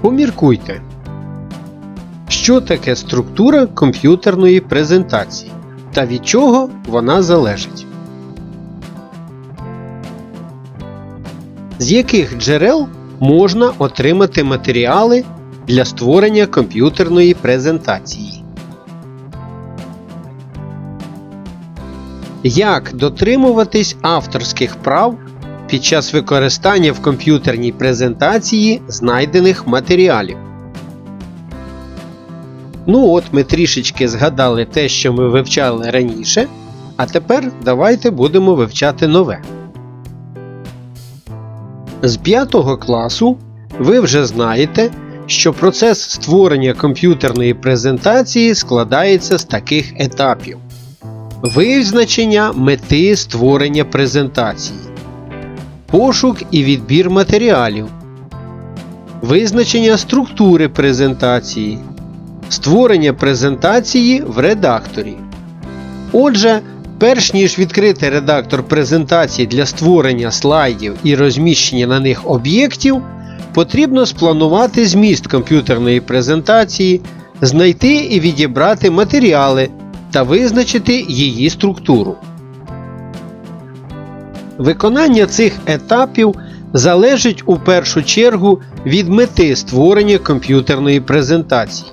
Поміркуйте. Що таке структура комп'ютерної презентації та від чого вона залежить? З яких джерел можна отримати матеріали для створення комп'ютерної презентації? Як дотримуватись авторських прав під час використання в комп'ютерній презентації знайдених матеріалів? Ну от ми трішечки згадали те, що ми вивчали раніше, а тепер давайте будемо вивчати нове. З 5 класу ви вже знаєте, що процес створення комп'ютерної презентації складається з таких етапів: визначення мети створення презентації, пошук і відбір матеріалів, визначення структури презентації, створення презентації в редакторі. Отже, перш ніж відкрити редактор презентації для створення слайдів і розміщення на них об'єктів, потрібно спланувати зміст комп'ютерної презентації, знайти і відібрати матеріали та визначити її структуру. Виконання цих етапів залежить у першу чергу від мети створення комп'ютерної презентації.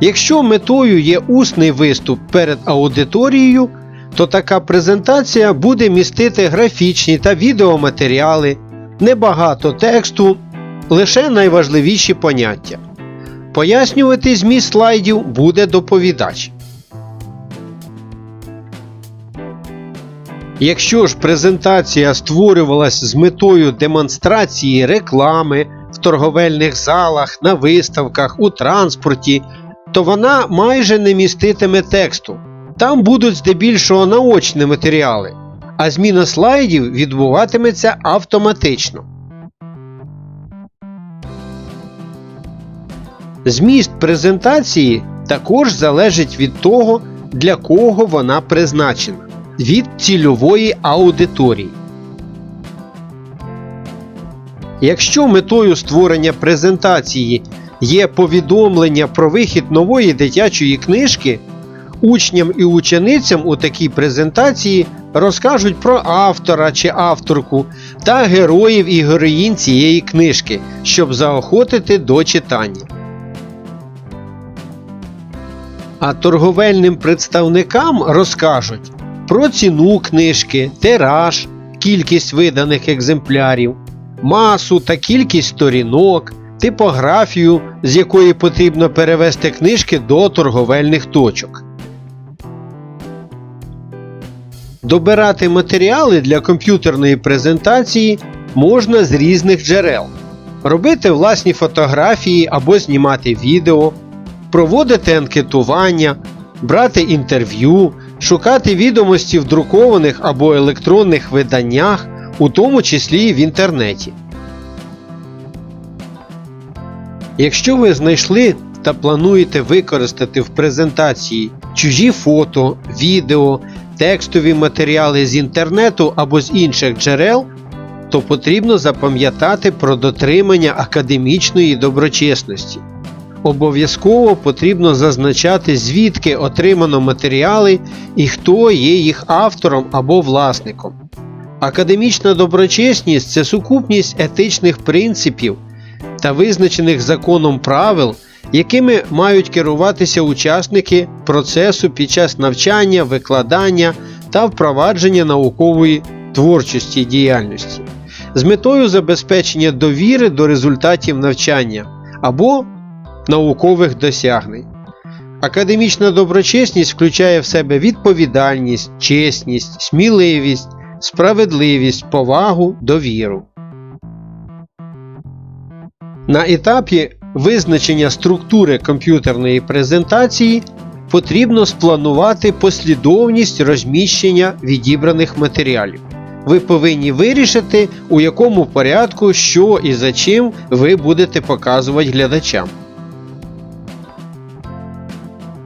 Якщо метою є усний виступ перед аудиторією, то така презентація буде містити графічні та відеоматеріали, небагато тексту, лише найважливіші поняття. Пояснювати зміст слайдів буде доповідач. Якщо ж презентація створювалась з метою демонстрації реклами в торговельних залах, на виставках, у транспорті, то вона майже не міститиме тексту. Там будуть здебільшого наочні матеріали, а зміна слайдів відбуватиметься автоматично. Зміст презентації також залежить від того, для кого вона призначена від цільової аудиторії. Якщо метою створення презентації є повідомлення про вихід нової дитячої книжки, учням і ученицям у такій презентації розкажуть про автора чи авторку та героїв і героїнь цієї книжки, щоб заохотити до читання. А торговельним представникам розкажуть про ціну книжки, тираж, кількість виданих екземплярів, масу та кількість сторінок, типографію, з якої потрібно перевести книжки до торговельних точок. Добирати матеріали для комп'ютерної презентації можна з різних джерел, робити власні фотографії або знімати відео, проводити анкетування, брати інтерв'ю, шукати відомості в друкованих або електронних виданнях, у тому числі і в інтернеті. Якщо ви знайшли та плануєте використати в презентації чужі фото, відео, текстові матеріали з інтернету або з інших джерел, то потрібно запам'ятати про дотримання академічної доброчесності. Обов'язково потрібно зазначати, звідки отримано матеріали і хто є їх автором або власником. Академічна доброчесність це сукупність етичних принципів та визначених законом правил, якими мають керуватися учасники процесу під час навчання, викладання та впровадження наукової творчості діяльності з метою забезпечення довіри до результатів навчання або наукових досягнень. Академічна доброчесність включає в себе відповідальність, чесність, сміливість, справедливість, повагу, довіру. На етапі визначення структури комп'ютерної презентації потрібно спланувати послідовність розміщення відібраних матеріалів. Ви повинні вирішити, у якому порядку, що і за чим ви будете показувати глядачам.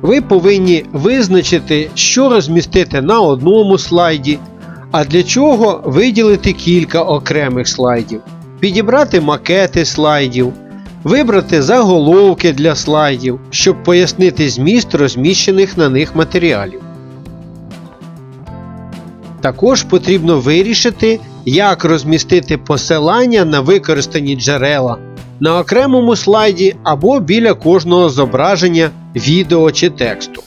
Ви повинні визначити, що розмістити на одному слайді, а для чого виділити кілька окремих слайдів, підібрати макети слайдів, вибрати заголовки для слайдів, щоб пояснити зміст розміщених на них матеріалів. Також потрібно вирішити, як розмістити посилання на використані джерела на окремому слайді або біля кожного зображення, відео чи тексту.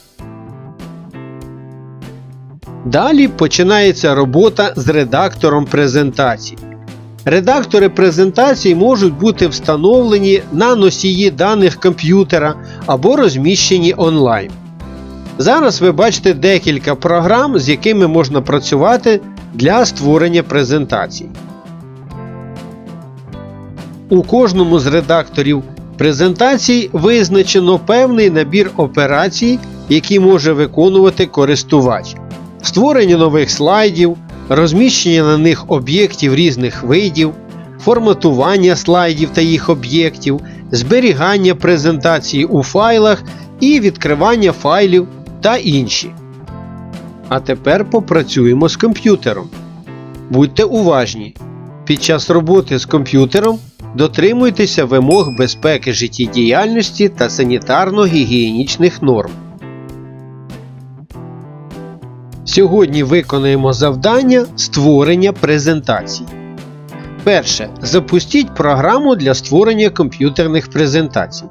Далі починається робота з редактором презентації. Редактори презентацій можуть бути встановлені на носії даних комп'ютера або розміщені онлайн. Зараз ви бачите декілька програм, з якими можна працювати для створення презентацій. У кожному з редакторів презентацій визначено певний набір операцій, які може виконувати користувач. Створення нових слайдів, розміщення на них об'єктів різних видів, форматування слайдів та їх об'єктів, зберігання презентації у файлах і відкривання файлів та інші. А тепер попрацюємо з комп'ютером. Будьте уважні. Під час роботи з комп'ютером дотримуйтеся вимог безпеки життєдіяльності та санітарно-гігієнічних норм. Сьогодні виконаємо завдання створення презентацій. Перше. Запустіть програму для створення комп'ютерних презентацій.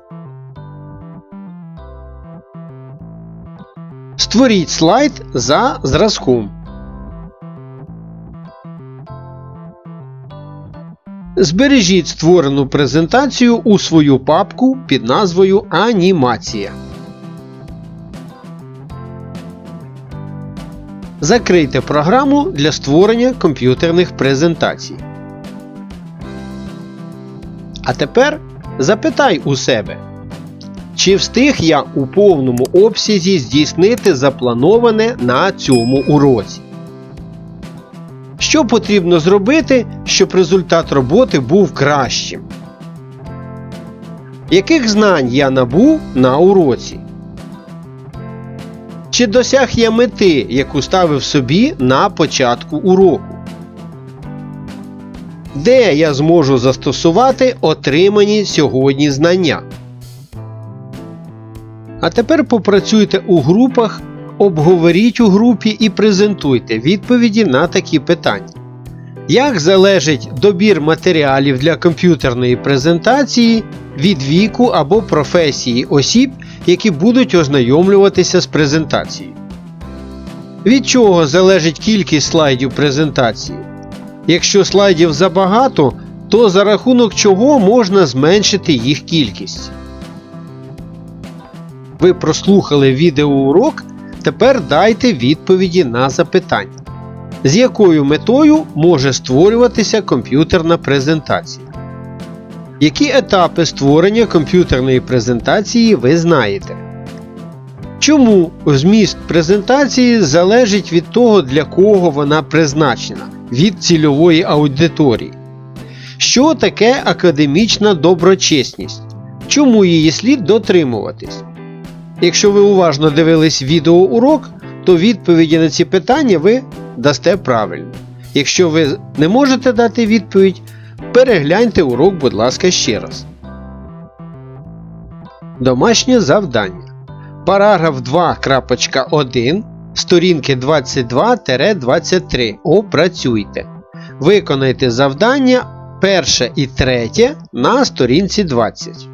Створіть слайд за зразком. Збережіть створену презентацію у свою папку під назвою Анімація. Закрийте програму для створення комп'ютерних презентацій. А тепер запитай у себе, чи встиг я у повному обсязі здійснити заплановане на цьому уроці? Що потрібно зробити, щоб результат роботи був кращим? Яких знань я набув на уроці? Чи досяг я мети, яку ставив собі на початку уроку? Де я зможу застосувати отримані сьогодні знання? А тепер попрацюйте у групах, обговоріть у групі і презентуйте відповіді на такі питання. Як залежить добір матеріалів для комп'ютерної презентації від віку або професії осіб, які будуть ознайомлюватися з презентацією? Від чого залежить кількість слайдів презентації? Якщо слайдів забагато, то за рахунок чого можна зменшити їх кількість? Ви прослухали відеоурок, тепер дайте відповіді на запитання. З якою метою може створюватися комп'ютерна презентація? Які етапи створення комп'ютерної презентації ви знаєте? Чому зміст презентації залежить від того, для кого вона призначена, від цільової аудиторії? Що таке академічна доброчесність? Чому її слід дотримуватись? Якщо ви уважно дивились відеоурок, то відповіді на ці питання ви дасте правильно. Якщо ви не можете дати відповідь, перегляньте урок, будь ласка, ще раз. Домашнє завдання. Параграф 2.1 сторінки 22-23. Опрацюйте. Виконайте завдання перше і третє на сторінці 20.